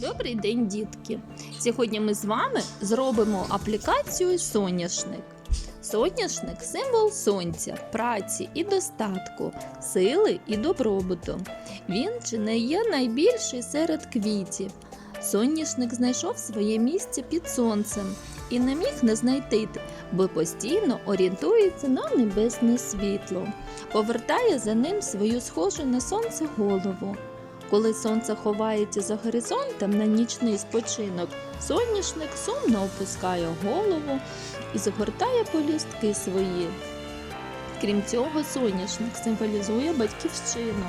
Добрий день, дітки! Сьогодні ми з вами зробимо аплікацію соняшник. Соняшник символ сонця, праці і достатку, сили і добробуту. Він чи не є найбільший серед квітів. Соняшник знайшов своє місце під сонцем і не міг не знайти, бо постійно орієнтується на небесне світло, повертає за ним свою схожу на сонце голову. Коли сонце ховається за горизонтом на нічний спочинок, соняшник сумно опускає голову і згортає полюстки свої. Крім цього, соняшник символізує батьківщину.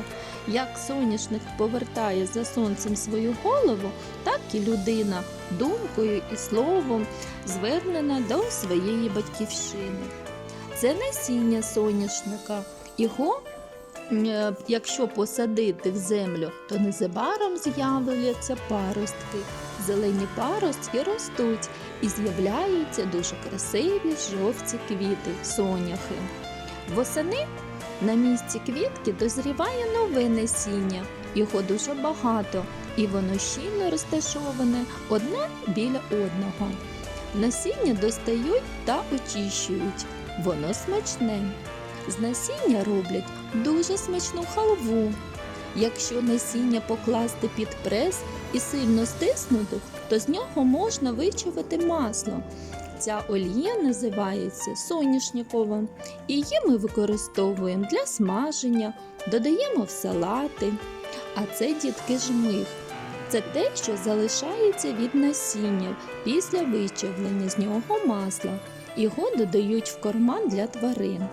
Як соняшник повертає за сонцем свою голову, так і людина думкою і словом звернена до своєї батьківщини. Це насіння соняшника. Його Якщо посадити в землю, то незабаром з'являться паростки. Зелені паростки ростуть і з'являються дуже красиві жовті квіти, соняхи. Восени на місці квітки дозріває нове насіння. Його дуже багато, і воно щільно розташоване одне біля одного. Насіння достають та очищують. Воно смачне. З насіння роблять дуже смачну халву. Якщо насіння покласти під прес і сильно стиснути, то з нього можна вичавити масло. Ця олія називається соняшниковим, і її ми використовуємо для смаження, додаємо в салати. А це дітки жмих. Це те, що залишається від насіння після вичавлення з нього масла. Його додають в корман для тварин.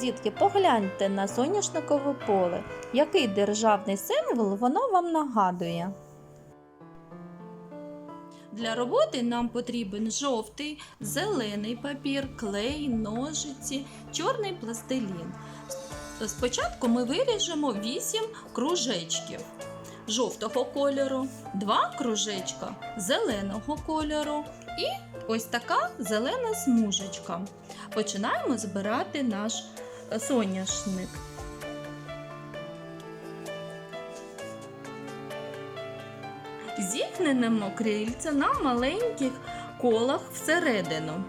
Дітки, погляньте на соняшникове поле. Який державний символ воно вам нагадує? Для роботи нам потрібен жовтий, зелений папір, клей, ножиці, чорний пластилін. Спочатку ми виріжемо 8 кружечків жовтого кольору, 2 кружечка зеленого кольору і ось така зелена смужечка. Починаємо збирати наш соняшник. Зіткнемо крильця на маленьких колах всередину.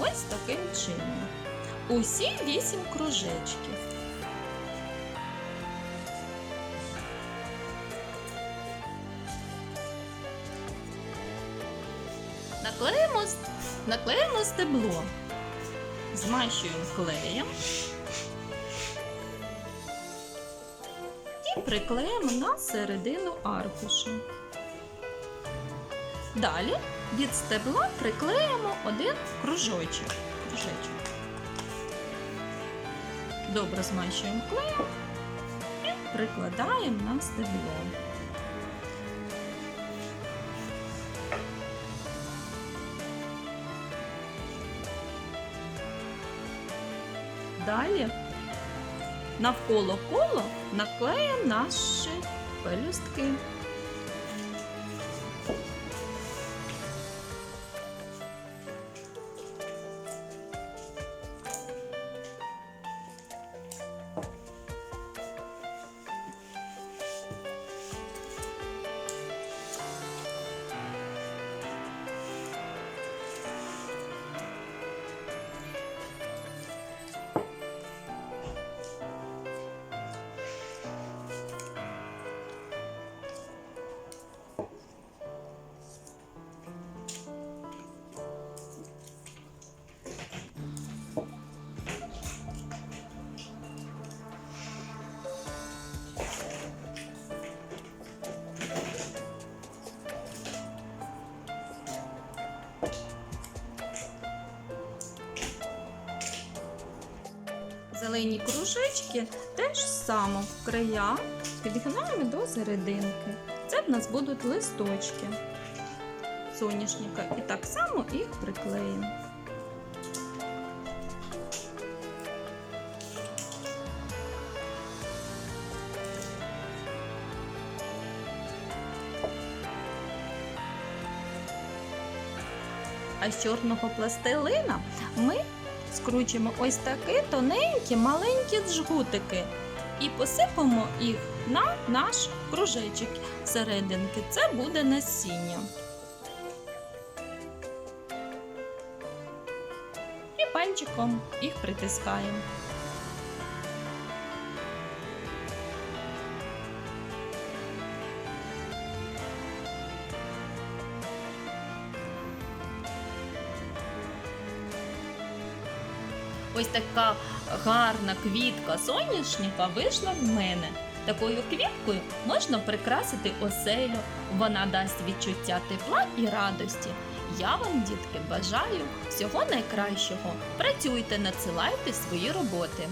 Ось таким чином. Усі вісім кружечків. Наклеїмо, наклеїмо стебло, змащуємо клеєм і приклеїмо на середину аркуша. Далі від стебла приклеїмо один кружочок. кружечок. Добре змащуємо клеєм і прикладаємо на стебло. Далі навколо коло наклеїмо наші пелюстки. Зелені кружечки теж само в края підгинаємо до серединки. Це в нас будуть листочки соняшника. І так само їх приклеїмо. А з чорного пластилина ми скручуємо ось такі тоненькі маленькі джгутики. і посипемо їх на наш кружечок серединки. Це буде насіння. І пальчиком їх притискаємо. Ось така гарна квітка соняшника вийшла в мене. Такою квіткою можна прикрасити оселю. Вона дасть відчуття тепла і радості. Я вам, дітки, бажаю всього найкращого. Працюйте, надсилайте свої роботи.